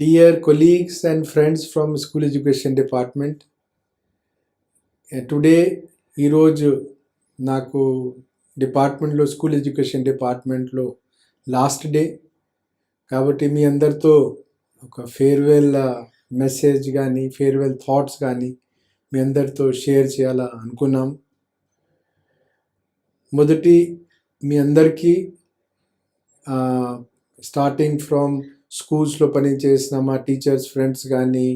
Dear colleagues and friends from School Education Department, eh, today ఈరోజు నాకు డిపార్ట్మెంట్లో school education డిపార్ట్మెంట్లో లాస్ట్ డే కాబట్టి మీ అందరితో ఒక ఫేర్వెల్ మెసేజ్ కానీ ఫేర్వెల్ థాట్స్ కానీ మీ అందరితో షేర్ చేయాలా అనుకున్నాం. మొదటి మీ అందరికీ eh, స్టార్టింగ్ ఫ్రమ్ స్కూల్స్లో పనిచేసిన మా టీచర్స్ ఫ్రెండ్స్ కానీ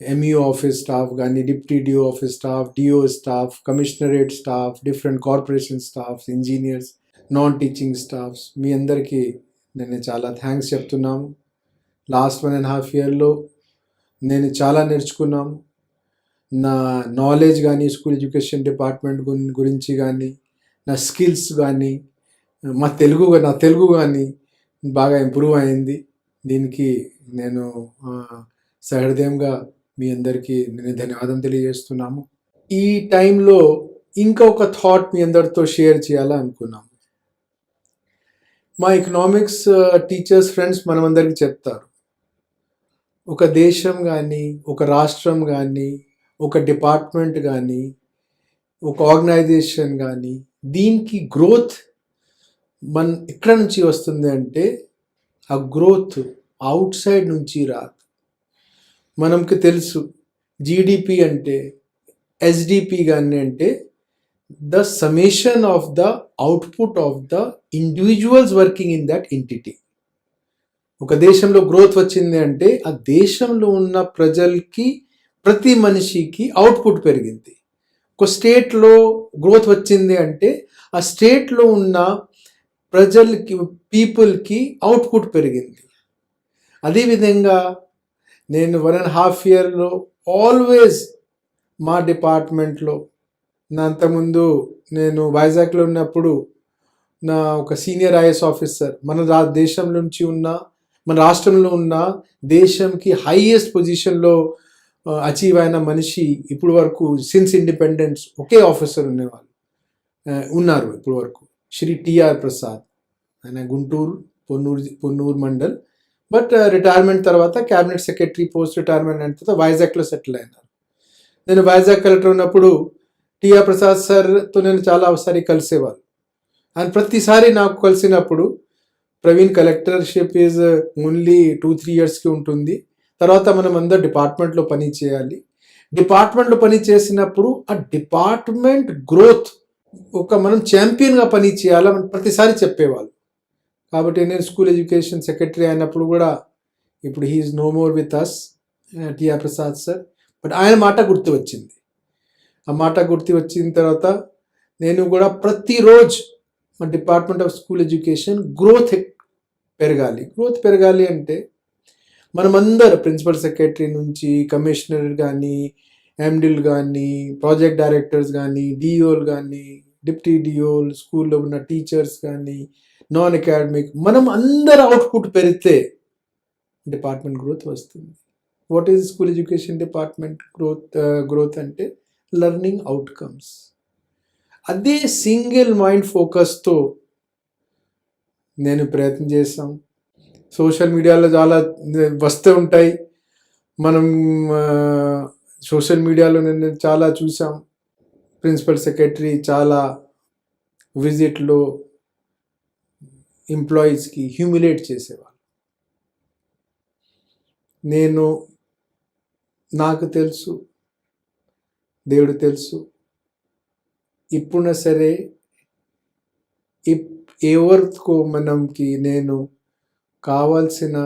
ఎంఈఓ ఆఫీస్ స్టాఫ్ కానీ deputy DO office staff DO staff commissionerate staff different corporation staffs engineers non teaching staffs. మీ అందరికీ నేను చాలా థ్యాంక్స్ చెప్తున్నాము లాస్ట్ వన్ అండ్ హాఫ్ ఇయర్లో నేను చాలా నేర్చుకున్నాము నా నాలెడ్జ్ కానీ స్కూల్ ఎడ్యుకేషన్ డిపార్ట్మెంట్ గురించి కానీ నా స్కిల్స్ కానీ మా తెలుగు నా తెలుగు కానీ బాగా ఇంప్రూవ్ అయింది. దీనికి నేను సహృదయంగా మీ అందరికీ నేను ధన్యవాదం తెలియజేస్తున్నాము. ఈ టైంలో ఇంకొక థాట్ మీ అందరితో షేర్ చేయాలనుకున్నాము మా ఎకనామిక్స్ టీచర్స్ ఫ్రెండ్స్ మనమందరికీ చెప్తారు. ఒక దేశం కానీ ఒక రాష్ట్రం కానీ ఒక డిపార్ట్మెంట్ కానీ ఒక ఆర్గనైజేషన్ కానీ దీనికి గ్రోత్ మన ఎక్కడ నుంచి వస్తుంది అంటే ఆ గ్రోత్ అవుట్ సైడ్ నుంచి రాదు. మనకి తెలుసు జీడిపి అంటే ఎస్డిపి కానీ అంటే the summation of the output of the individuals working in that entity. ఒక దేశంలో గ్రోత్ వచ్చింది అంటే ఆ దేశంలో ఉన్న ప్రజలకి ప్రతి మనిషికి అవుట్పుట్ పెరిగింది. ఒక స్టేట్లో గ్రోత్ వచ్చింది అంటే ఆ స్టేట్లో ఉన్న ప్రజలకి పీపుల్కి అవుట్పుట్ పెరిగింది. అదేవిధంగా నేను వన్ అండ్ హాఫ్ ఇయర్లో ఆల్వేస్ మా డిపార్ట్మెంట్లో నా అంతకుముందు నేను వైజాగ్లో ఉన్నప్పుడు నా ఒక సీనియర్ ఐఎస్ ఆఫీసర్ మన రా దేశం నుంచి ఉన్న మన రాష్ట్రంలో ఉన్న దేశంకి హైయెస్ట్ పొజిషన్లో అచీవ్ అయిన మనిషి ఇప్పుడు వరకు సిన్స్ ఇండిపెండెన్స్ ఒకే ఆఫీసర్ ఉండేవాళ్ళు ఉన్నారు ఇప్పుడు వరకు. శ్రీ టిఆర్ ప్రసాద్ ఆయన Guntur Ponnur Ponnur mandal. But retirement uh, తర్వాత క్యాబినెట్ సెక్రటరీ పోస్ట్ రిటైర్మెంట్ అయిన తర్వాత వైజాగ్లో సెటిల్ అయినారు. నేను వైజాగ్ కలెక్టర్ ఉన్నప్పుడు టిఆర్ ప్రసాద్ సార్తో నేను చాలా ఒకసారి కలిసేవారు. ఆయన ప్రతిసారి నాకు కలిసినప్పుడు Praveen collectorship is only two three ఇయర్స్కి ఉంటుంది. తర్వాత మనం అందరు డిపార్ట్మెంట్లో పని చేయాలి. డిపార్ట్మెంట్లో పని చేసినప్పుడు ఆ డిపార్ట్మెంట్ గ్రోత్ ఒక మనం ఛాంపియన్గా పని చేయాలని ప్రతిసారి చెప్పేవాళ్ళు. కాబట్టి నేను స్కూల్ ఎడ్యుకేషన్ సెక్రటరీ అయినప్పుడు కూడా ఇప్పుడు he is no more with us T R Prasad sir but ఆయన మాట గుర్తు వచ్చింది. ఆ మాట గుర్తు వచ్చిన తర్వాత నేను కూడా ప్రతిరోజు మా department of school education growth పెరగాలి. గ్రోత్ పెరగాలి అంటే మనమందరం ప్రిన్సిపల్ సెక్రటరీ నుంచి కమిషనర్ కానీ ఎండిల్ కానీ ప్రాజెక్ట్ డైరెక్టర్స్ కానీ డిఓలు కానీ డిప్టీ డిఓలు స్కూల్లో ఉన్న టీచర్స్ కానీ నాన్ అకాడమిక్ మనం అందరు అవుట్పుట్ పెరిగితే డిపార్ట్మెంట్ గ్రోత్ వస్తుంది. What is school education department growth growth అంటే లర్నింగ్ అవుట్కమ్స్. అదే సింగిల్ మైండ్ ఫోకస్తో నేను ప్రయత్నం చేశాం. సోషల్ మీడియాలో చాలా వస్తూ ఉంటాయి. మనం సోషల్ మీడియాలో నేను చాలా చూసాం ప్రిన్సిపల్ సెక్రటరీ చాలా విజిట్లో ఎంప్లాయీస్కి హ్యూమిలేట్ చేసేవాళ్ళు. నేను నాకు తెలుసు దేవుడు తెలుసు ఇప్పుడున్న సరే ఇప్- ఎవరికో మనకి నేను కావాల్సిన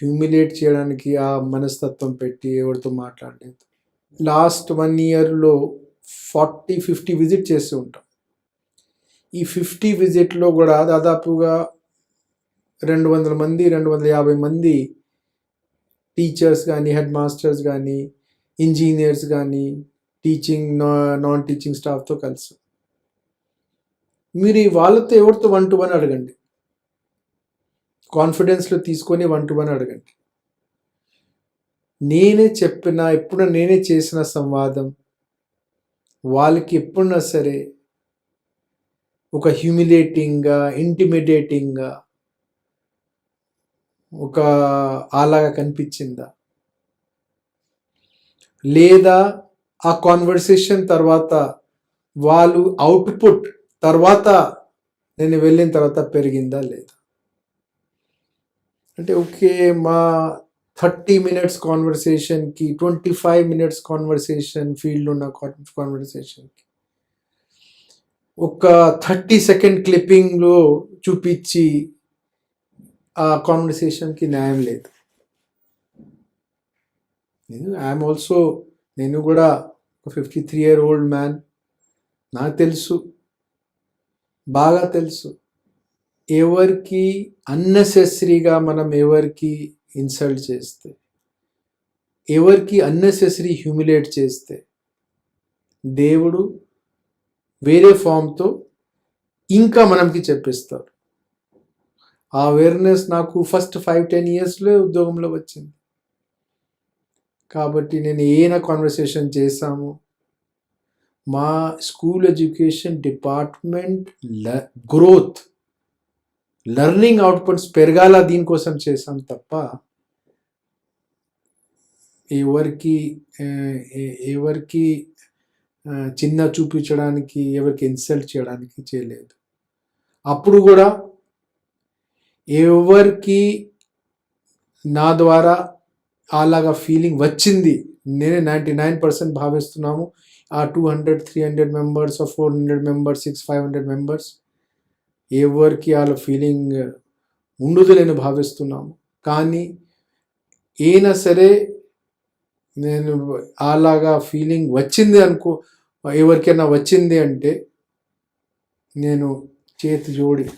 హ్యూమిలేట్ చేయడానికి ఆ మనస్తత్వం పెట్టి ఎవరితో మాట్లాడలేదు. లాస్ట్ వన్ ఇయర్లో ఫార్టీ ఫిఫ్టీ విజిట్ చేస్తూ ఉంటాం. ఈ ఫిఫ్టీ విజిట్లో కూడా దాదాపుగా రెండు వందల మంది రెండు వందల యాభై మంది టీచర్స్ కానీ హెడ్ మాస్టర్స్ కానీ ఇంజనీర్స్ కానీ టీచింగ్ నాన్ టీచింగ్ స్టాఫ్తో కలిసి. మీరు ఈ వాళ్ళతో ఎవరితో వన్ టు వన్ అడగండి. కాన్ఫిడెన్స్లో తీసుకొని వన్ టు వన్ అడగండి. నేనే చెప్పిన ఎప్పుడు నేనే చేసిన సంవాదం వాళ్ళకి ఎప్పుడున్నా సరే ఒక హ్యూమిలేటింగ్గా ఇంటిమిడేటింగ్గా ఒక అలాగా కనిపించిందా? లేదా ఆ కాన్వర్సేషన్ తర్వాత వాళ్ళు అవుట్పుట్ తర్వాత నేను వెళ్ళిన తర్వాత పెరిగిందా లేదా? అంటే ఓకే మా thirty minutes కాన్వర్సేషన్కి twenty five minutes conversation field ఉన్న కాన్వర్సేషన్కి ఒక థర్టీ సెకండ్ క్లిప్పింగ్లో చూపించి ఆ కాన్వర్సేషన్కి న్యాయం లేదు. నేను ఐఎమ్ ఆల్సో నేను కూడా ఒక fifty three year old man నాకు తెలుసు. బాగా తెలుసు. ఎవరికి అన్నెసెసరీగా మనం ఎవరికి ఇన్సల్ట్ చేస్తే ఎవరికి అన్నెసెసరీ హ్యూమిలేట్ చేస్తే దేవుడు వేరే ఫామ్తో ఇంకా మనకి చెప్పిస్తారు ఆ అవేర్నెస్ నాకు ఫస్ట్ ఫైవ్ టెన్ ఇయర్స్లో ఉద్యోగంలో వచ్చింది. కాబట్టి నేను ఏనా కాన్వర్సేషన్ చేశాము మా school education department growth learning outputs పెరగాల దీనికోసం చేశాం తప్ప ఎవరికి ఎవరికి చిన్న చూపించడానికి ఎవరికి ఇన్సల్ట్ చేయడానికి చేయలేదు. అప్పుడు కూడా ఎవరికి నా ద్వారా అలాగా ఫీలింగ్ వచ్చింది నేనే నైంటీ నైన్ పర్సెంట్ భావిస్తున్నాము. ఆ two hundred three hundred members four hundred members six five hundred members ఎవరికి వాళ్ళ ఫీలింగ్ ఉండదు నేను భావిస్తున్నాము. కానీ అయినా సరే నేను అలాగా ఫీలింగ్ వచ్చింది అనుకో ఎవరికైనా వచ్చింది అంటే నేను చేతి జోడి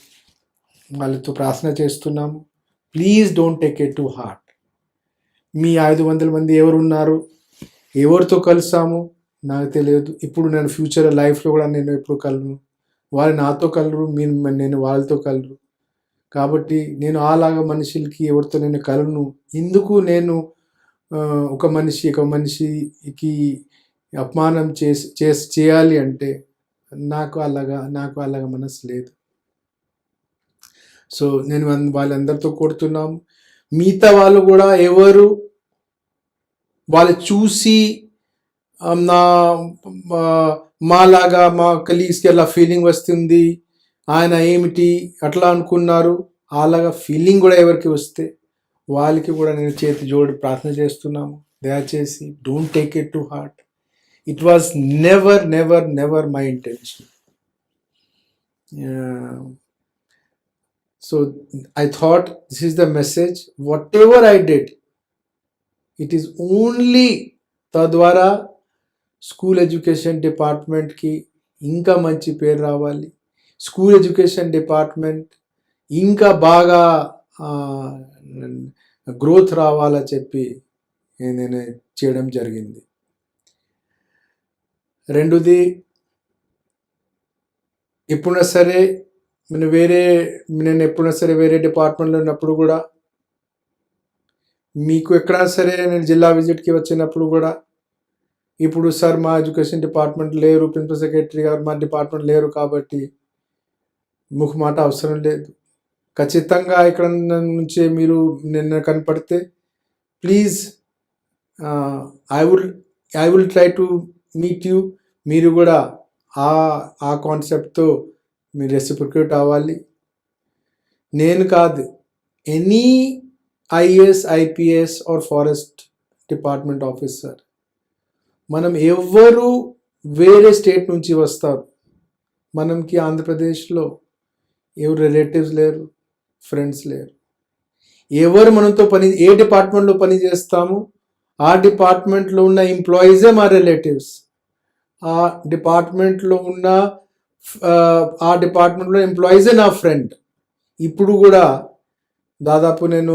వాళ్ళతో ప్రార్థన చేస్తున్నాము. Please don't take it to heart మీ ఐదు వందల మంది ఎవరున్నారు? ఎవరితో కలిసాము? నాకు తెలియదు. ఇప్పుడు నేను ఫ్యూచర్ లైఫ్లో కూడా నేను ఎప్పుడు కలను? వారు నాతో కలరు మీరు నేను వాళ్ళతో కలరు. కాబట్టి నేను అలాగా మనుషులకి ఎవరితో నేను కలను? ఎందుకు నేను ఒక మనిషి ఒక మనిషికి అపమానం చేసి చేసి చేయాలి అంటే నాకు అలాగా నాకు అలాగా మనసు లేదు. సో నేను వాళ్ళందరితో కొడుతున్నాము మిగతా వాళ్ళు కూడా ఎవరు? వాళ్ళు చూసి నా మా- మాలాగా మా కలీగ్స్కి అలా ఫీలింగ్ వస్తుంది? ఆయన ఏమిటి? అట్లా అనుకున్నారు. అలాగా ఫీలింగ్ కూడా ఎవరికి వస్తే వాళ్ళకి కూడా నేను చేతి జోడి ప్రార్థన చేస్తున్నాము. దయచేసి don't take it to heart it was never never never my intention so I thought this is the message whatever I did it is only తద్వారా స్కూల్ ఎడ్యుకేషన్ డిపార్ట్మెంట్కి ఇంకా మంచి పేరు రావాలి. స్కూల్ ఎడ్యుకేషన్ డిపార్ట్మెంట్ ఇంకా బాగా గ్రోత్ రావాలని చెప్పి నేను చేయడం జరిగింది. రెండోది ఎప్పుడైనా సరే నేను వేరే నేను ఎప్పుడైనా సరే వేరే డిపార్ట్మెంట్లో ఉన్నప్పుడు కూడా మీకు ఎక్కడైనా సరే నేను జిల్లా విజిట్కి వచ్చినప్పుడు కూడా ఇప్పుడు సార్ మా ఎడ్యుకేషన్ డిపార్ట్మెంట్ లేరు ప్రిన్సిపల్ సెక్రటరీ గారు మా డిపార్ట్మెంట్ లేరు కాబట్టి ముఖ మాట అవసరం లేదు. ఖచ్చితంగా ఇక్కడ నుంచే మీరు నిన్న కనపడితే please I will I will try to meet you మీరు కూడా ఆ ఆ కాన్సెప్ట్తో మీరు రెసిప్రికేట్ అవ్వాలి. నేను కాదు any IAS IPS or forest department officer మనం ఎవ్వరు వేరే స్టేట్ నుంచి వస్తారు. మనకి ఆంధ్రప్రదేశ్లో ఎవరు రిలేటివ్స్ లేరు. ఫ్రెండ్స్ లేరు. ఎవరు మనతో పని ఏ డిపార్ట్మెంట్లో పని చేస్తాము ఆ డిపార్ట్మెంట్లో ఉన్న ఎంప్లాయీసే మా రిలేటివ్స్ ఆ డిపార్ట్మెంట్లో ఉన్న ఆ, డిపార్ట్మెంట్లో ఎంప్లాయీసే నా ఫ్రెండ్ ఇప్పుడు కూడా దాదాపు నేను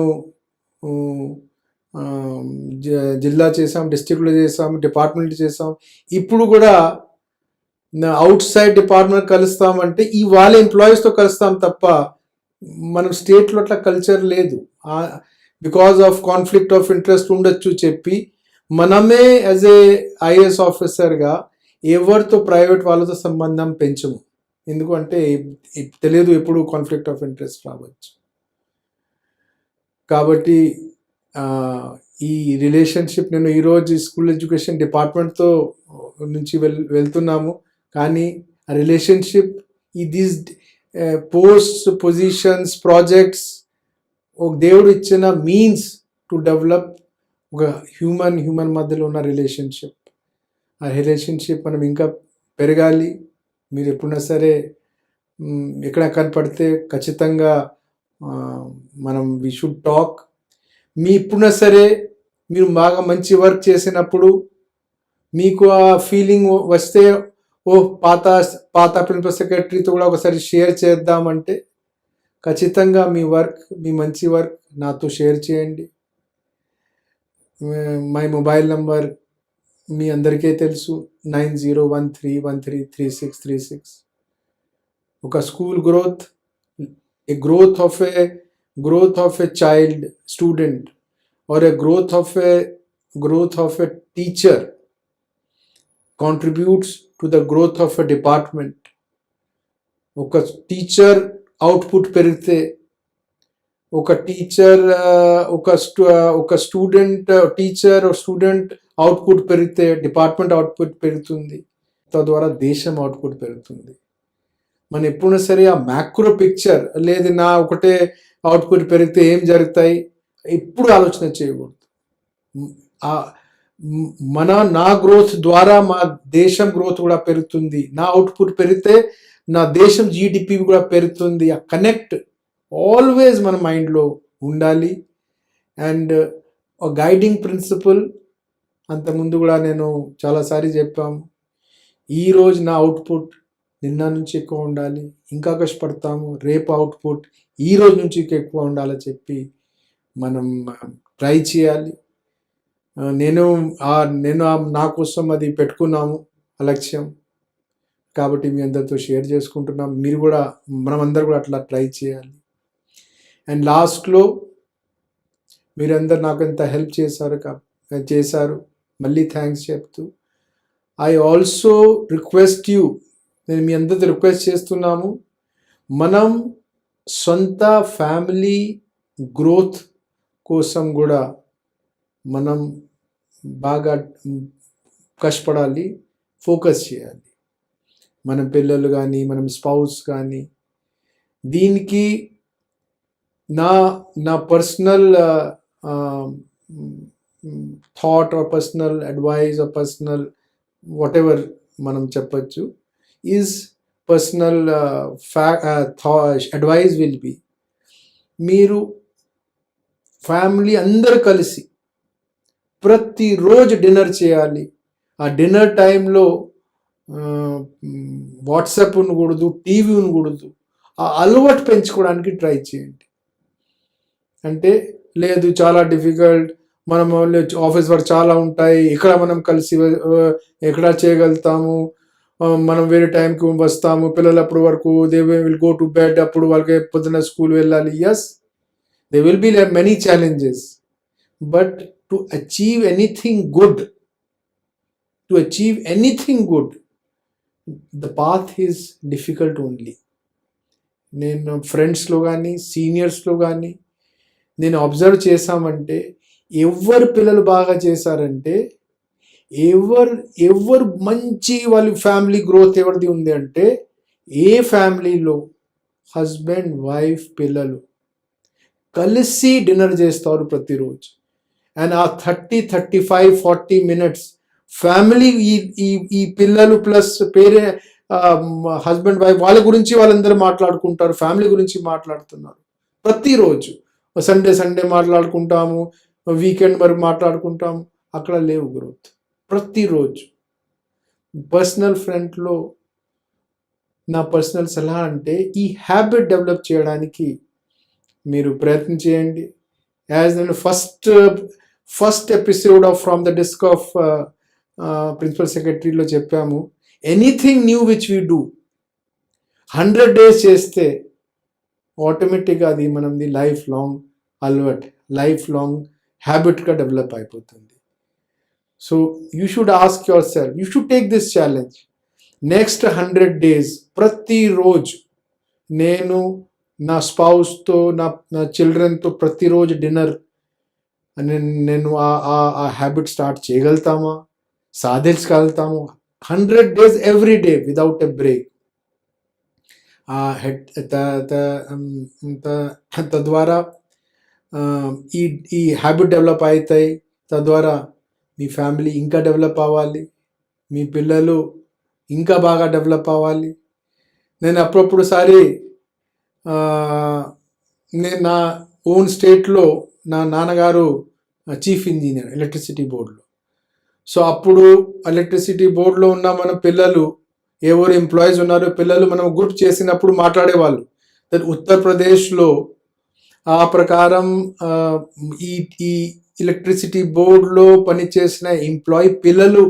జ- జిల్లా చేసాం డిస్టిక్లో చేసాం డిపార్ట్మెంట్ చేసాం ఇప్పుడు కూడా అవుట్ సైడ్ డిపార్ట్మెంట్ కలుస్తామంటే ఈ వాళ్ళ ఎంప్లాయీస్తో కలుస్తాం తప్ప మనం స్టేట్లో అట్లా కల్చర్ లేదు. Because of conflict of interest ఉండొచ్చు చెప్పి మనమే యాజ్ ఏ ఐఏఎస్ ఆఫీసర్గా ఎవరితో ప్రైవేట్ వాళ్ళతో సంబంధం పెంచము. ఎందుకంటే తెలియదు ఎప్పుడు కాన్ఫ్లిక్ట్ ఆఫ్ ఇంట్రెస్ట్ రావచ్చు. కాబట్టి ఈ రిలేషన్షిప్ నేను ఈరోజు స్కూల్ ఎడ్యుకేషన్ డిపార్ట్మెంట్తో నుంచి వెల్ వెళ్తున్నాము. కానీ ఆ రిలేషన్షిప్ ఈ దీస్ పోస్ట్ పొజిషన్స్ ప్రాజెక్ట్స్ ఒక దేవుడు ఇచ్చిన మీన్స్ టు డెవలప్ ఒక హ్యూమన్ హ్యూమన్ మధ్యలో ఉన్న రిలేషన్షిప్ ఆ రిలేషన్షిప్ మనం ఇంకా పెరగాలి. మీరు ఎప్పుడైనా సరే ఎక్కడ కనపడితే ఖచ్చితంగా మనం వి షుడ్ టాక్ మీ ఇప్పుడున్నా సరే మీరు బాగా మంచి వర్క్ చేసినప్పుడు మీకు ఆ ఫీలింగ్ వస్తే ఓ పాత పాత ప్రిన్సిపల్ సెక్రటరీతో కూడా ఒకసారి షేర్ చేద్దామంటే ఖచ్చితంగా మీ వర్క్ మీ మంచి వర్క్ నాతో షేర్ చేయండి. మై మొబైల్ నంబర్ మీ అందరికీ తెలుసు. Nine zero one three one three three six three six. ఒక school growth a growth of a growth of a child student or a growth of a growth of a teacher contributes to the growth of a department. ఒక teacher output పెరిగితే ఒక teacher uh, ఒక uh, ఒక student teacher student output పెరిగితే department output పెరుగుతుంది. తద్వారా దేశం output పెరుగుతుంది. మనం ఎప్పుడైనా సరే ఆ మ్యాక్రో పిక్చర్ లేదు నా ఒకటే అవుట్పుట్ పెరిగితే ఏం జరుగుతాయి? ఎప్పుడు ఆలోచన చేయకూడదు. మన నా గ్రోత్ ద్వారా మా దేశం గ్రోత్ కూడా పెరుగుతుంది. నా అవుట్పుట్ పెరిగితే నా దేశం జీడిపి కూడా పెరుగుతుంది. ఆ కనెక్ట్ ఆల్వేస్ మన మైండ్లో ఉండాలి. అండ్ గైడింగ్ ప్రిన్సిపల్ అంతకుముందు కూడా నేను చాలాసారి చెప్పాము ఈరోజు నా అవుట్పుట్ నిన్న నుంచి ఎక్కువ ఉండాలి. ఇంకా కష్టపడతాము. రేపు అవుట్పుట్ ఈ రోజు నుంచి ఎక్కువ ఉండాలని చెప్పి మనం ట్రై చేయాలి. నేను ఆ నేను నా కోసం అది పెట్టుకున్నాము ఆ లక్ష్యం. కాబట్టి మీ అందరితో షేర్ చేసుకుంటున్నాం. మీరు కూడా మనమందరూ కూడా అట్లా ట్రై చేయాలి. అండ్ లాస్ట్లో మీరందరు నాకు ఎంత హెల్ప్ చేశారు కా చేశారు మళ్ళీ థ్యాంక్స్ చెప్తూ ఐ ఆల్సో రిక్వెస్ట్ యూ నేను మీ అందరితో రిక్వెస్ట్ చేస్తున్నాము మనం సొంత ఫ్యామిలీ గ్రోత్ కోసం కూడా మనం బాగా కష్టపడాలి ఫోకస్ చేయాలి. మన పిల్లలు కానీ మనం స్పౌస్ కానీ దీనికి నా నా personal thought or personal advice or personal whatever మనం చెప్పచ్చు ఈజ్ పర్సనల్ ఫ్యా అడ్వైజ్ విల్ బి. మీరు ఫ్యామిలీ అందరు కలిసి ప్రతిరోజు డిన్నర్ చేయాలి. ఆ డిన్నర్ టైంలో వాట్సాప్ ఉండకూడదు టీవీ ఉండకూడదు ఆ అలవాటు పెంచుకోవడానికి ట్రై చేయండి. అంటే లేదు చాలా డిఫికల్ట్ మనం ఆఫీస్ వర్క్ చాలా ఉంటాయి ఇక్కడ మనం కలిసి ఎక్కడ చేయగలుగుతాము మనం వేరే టైంకి వస్తాము పిల్లలు అప్పుడు వరకు they will go to bed అప్పుడు వాళ్ళకి పొద్దున స్కూల్ వెళ్ళాలి yes they will be many challenges but to achieve anything good to achieve anything good the path is difficult only నేను ఫ్రెండ్స్లో కానీ సీనియర్స్లో కానీ నేను అబ్జర్వ్ చేశామంటే ఎవరు పిల్లలు బాగా చేశారంటే ఎవరు ఎవరు మంచి వాళ్ళ ఫ్యామిలీ గ్రోత్ ఎవరిది ఉంది అంటే ఏ ఫ్యామిలీలో హస్బెండ్ వైఫ్ పిల్లలు కలిసి డిన్నర్ చేస్తారు ప్రతిరోజు. అండ్ ఆ thirty thirty five forty minutes family ఈ ఈ ఈ పిల్లలు ప్లస్ పేరే హస్బెండ్ వైఫ్ వాళ్ళ గురించి వాళ్ళందరూ మాట్లాడుకుంటారు ఫ్యామిలీ గురించి మాట్లాడుతున్నారు. ప్రతిరోజు సండే సండే మాట్లాడుకుంటాము వీకెండ్ మరి మాట్లాడుకుంటాము అక్కడ లేవు గ్రోత్ ప్రతిరోజు. పర్సనల్ ఫ్రంట్లో నా పర్సనల్ సలహా అంటే ఈ హ్యాబిట్ డెవలప్ చేయడానికి మీరు ప్రయత్నం చేయండి. యాజ్ నేను first first episode of from the desk of principal సెక్రటరీలో చెప్పాము. Anything new which we do hundred days చేస్తే ఆటోమేటిక్గా అది మనది లైఫ్ లాంగ్ అలవాట్ లైఫ్ లాంగ్ హ్యాబిట్గా డెవలప్ అయిపోతుంది. So you should ask yourself you should take this challenge next hundred days ప్రతిరోజు నేను నా స్పౌస్తో నా నా చిల్డ్రన్తో ప్రతిరోజు డిన్నర్ నేను నేను ఆ- ఆ హ్యాబిట్ స్టార్ట్ చేయగలుగుతామా? సాధించగలుగుతాము? Hundred days every day without a break ahead తద్వారా ఈ ఈ హ్యాబిట్ డెవలప్ అవుతాయి. తద్వారా మీ ఫ్యామిలీ ఇంకా డెవలప్ అవ్వాలి. మీ పిల్లలు ఇంకా బాగా డెవలప్ అవ్వాలి. నేను అప్పుడప్పుడు సారి నేను నా ఓన్ స్టేట్లో నా నాన్నగారు చీఫ్ ఇంజనీర్ ఎలక్ట్రిసిటీ బోర్డులో సో అప్పుడు ఎలక్ట్రిసిటీ బోర్డులో ఉన్న మన పిల్లలు ఎవరు ఎంప్లాయీస్ ఉన్నారో పిల్లలు మనం గ్రూప్ చేసినప్పుడు మాట్లాడేవాళ్ళు. దట్ ఉత్తరప్రదేశ్లో ఆ ప్రకారం ఈ ఈ ఎలక్ట్రిసిటీ బోర్డులో పనిచేసిన ఎంప్లాయీ పిల్లలు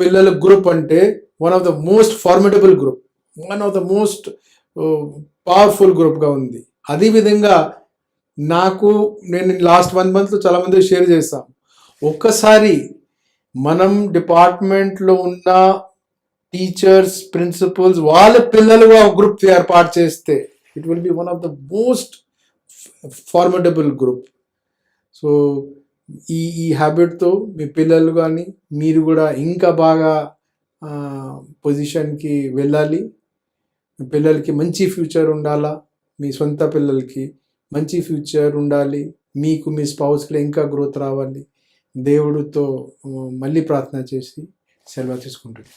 పిల్లల గ్రూప్ అంటే one of the most formidable group one of the most powerful గ్రూప్గా ఉంది. అదేవిధంగా నాకు నేను లాస్ట్ వన్ మంత్లో చాలా మంది షేర్ చేస్తాం ఒక్కసారి మనం డిపార్ట్మెంట్లో ఉన్న టీచర్స్ ప్రిన్సిపల్స్ వాళ్ళ పిల్లలుగా గ్రూప్ ఏర్పాటు చేస్తే it will be one of the most formidable group so ఈ ఈ హ్యాబిట్తో మీ పిల్లలు కానీ మీరు కూడా ఇంకా బాగా పొజిషన్కి వెళ్ళాలి. మీ పిల్లలకి మంచి ఫ్యూచర్ ఉండాలా? మీ సొంత పిల్లలకి. మంచి ఫ్యూచర్ ఉండాలి. మీకు మీ స్పౌస్కి ఇంకా గ్రోత్ రావాలి. దేవుడితో మళ్ళీ ప్రార్థన చేసి సెలవు తీసుకుంటుంది